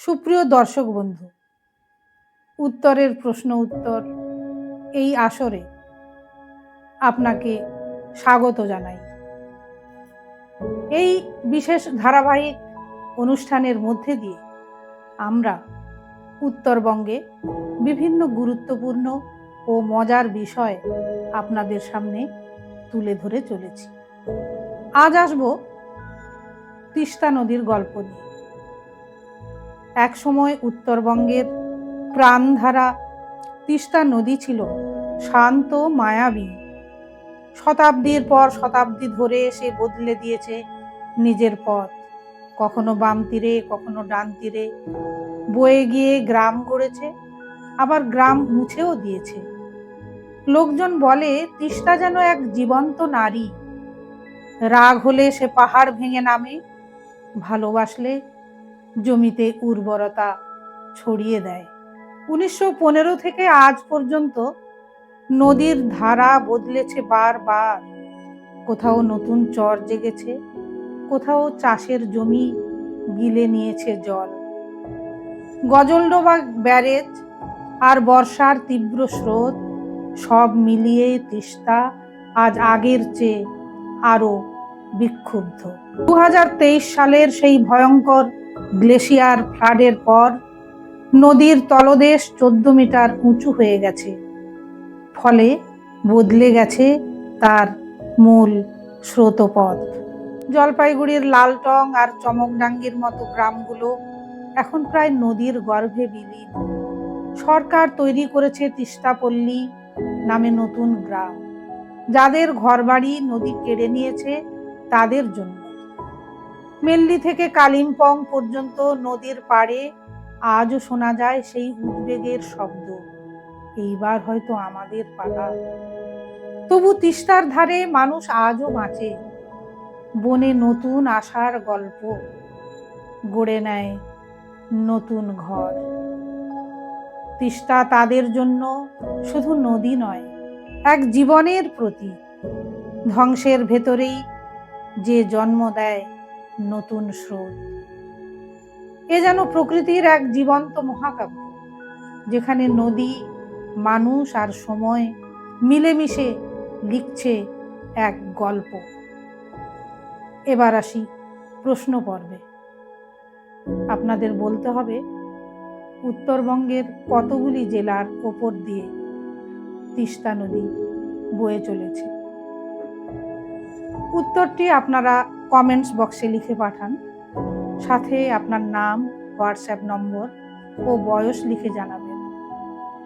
সুপ্রিয় দর্শক বন্ধু, উত্তরের প্রশ্ন উত্তর এই আসরে আপনাকে স্বাগত জানাই। এই বিশেষ ধারাবাহিক অনুষ্ঠানের মধ্যে দিয়ে আমরা উত্তরবঙ্গে বিভিন্ন গুরুত্বপূর্ণ ও মজার বিষয় আপনাদের সামনে তুলে ধরে চলেছি। আজ আসব তিস্তা নদীর গল্প নিয়ে। একসময় উত্তরবঙ্গের প্রাণধারা তিস্তা নদী ছিল শান্ত মায়াবী। শতাব্দীর পর শতাব্দী ধরে সে বদলে দিয়েছে নিজের পথ। কখনো বাম তীরে, কখনো ডান তীরে। বয়ে গিয়ে গ্রাম গড়েছে, আবার গ্রাম মুছেও দিয়েছে। লোকজন বলে, তিস্তা যেন এক জীবন্ত নারী। রাগ হলে সে পাহাড় ভেঙে নামে, ভালোবাসলে জমিতে উর্বরতা ছড়িয়ে দেয়। উনিশশো পনেরো থেকে আজ পর্যন্ত নদীর ধারা বদলেছে বারবার। কোথাও নতুন চর জেগেছে, কোথাও চাষের জমি গিলে নিয়েছে জল। গজলডোবা ব্যারেজ আর বর্ষার তীব্র স্রোত সব মিলিয়ে তিস্তা আজ আগের চেয়ে আরও বিক্ষুব্ধ। দু হাজার তেইশ সালের সেই ভয়ঙ্কর গ্লেশিয়ার ফ্লাডের পর নদীর তলদেশ চোদ্দ মিটার উঁচু হয়ে গেছে। ফলে বদলে গেছে তার মূল স্রোতপথ। জলপাইগুড়ির লালটং আর চমকডাঙ্গির মতো গ্রামগুলো এখন প্রায় নদীর গর্ভে বিলীন। সরকার তৈরি করেছে তিস্তাপল্লী নামে নতুন গ্রাম। যাদের ঘরবাড়ি নদী কেড়ে নিয়েছে তাদের জন্য। মেল্লি থেকে কালিম্পং পর্যন্ত নদীর পাড়ে আজও শোনা যায় সেই উদ্বেগের শব্দ। এইবার হয়তো আমাদের পালা। তবু তিস্তার ধারে মানুষ আজও বাঁচে। বনে নতুন আশার গল্প গড়ে নেয় নতুন ঘর। তিস্তা তাদের জন্য শুধু নদী নয়, এক জীবনের প্রতি ধ্বংসের ভেতরেই যে জন্ম দেয় নতুন স্রোত। এ যেন প্রকৃতির এক জীবন্ত মহাকাব্য, যেখানে নদী, মানুষ আর সময় মিলেমিশে লিখছে এক গল্প। এবার আসি প্রশ্ন পর্বে। আপনাদের বলতে হবে, উত্তরবঙ্গের কতগুলি জেলার ওপর দিয়ে তিস্তা নদী বয়ে চলেছে? উত্তরটি আপনারা কমেন্টস বক্সে লিখে পাঠান। সাথে আপনার নাম হোয়াটসঅ্যাপ নম্বর ও বয়স লিখে জানাবেন।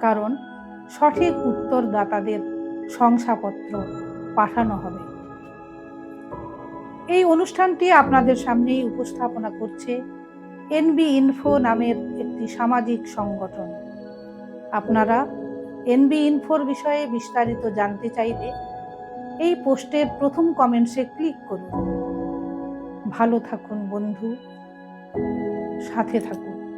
কারণ সঠিক উত্তরদাতাদের শংসাপত্র পাঠানো হবে। এই অনুষ্ঠানটি আপনাদের সামনেই উপস্থাপনা করছে এনবি ইনফো নামের একটি সামাজিক সংগঠন। আপনারা এনবি ইনফোর বিষয়ে বিস্তারিত জানতে চাইলে এই পোস্টের প্রথম কমেন্টসে ক্লিক করুন। ভালো থাকুন বন্ধু সাথে থাকুন।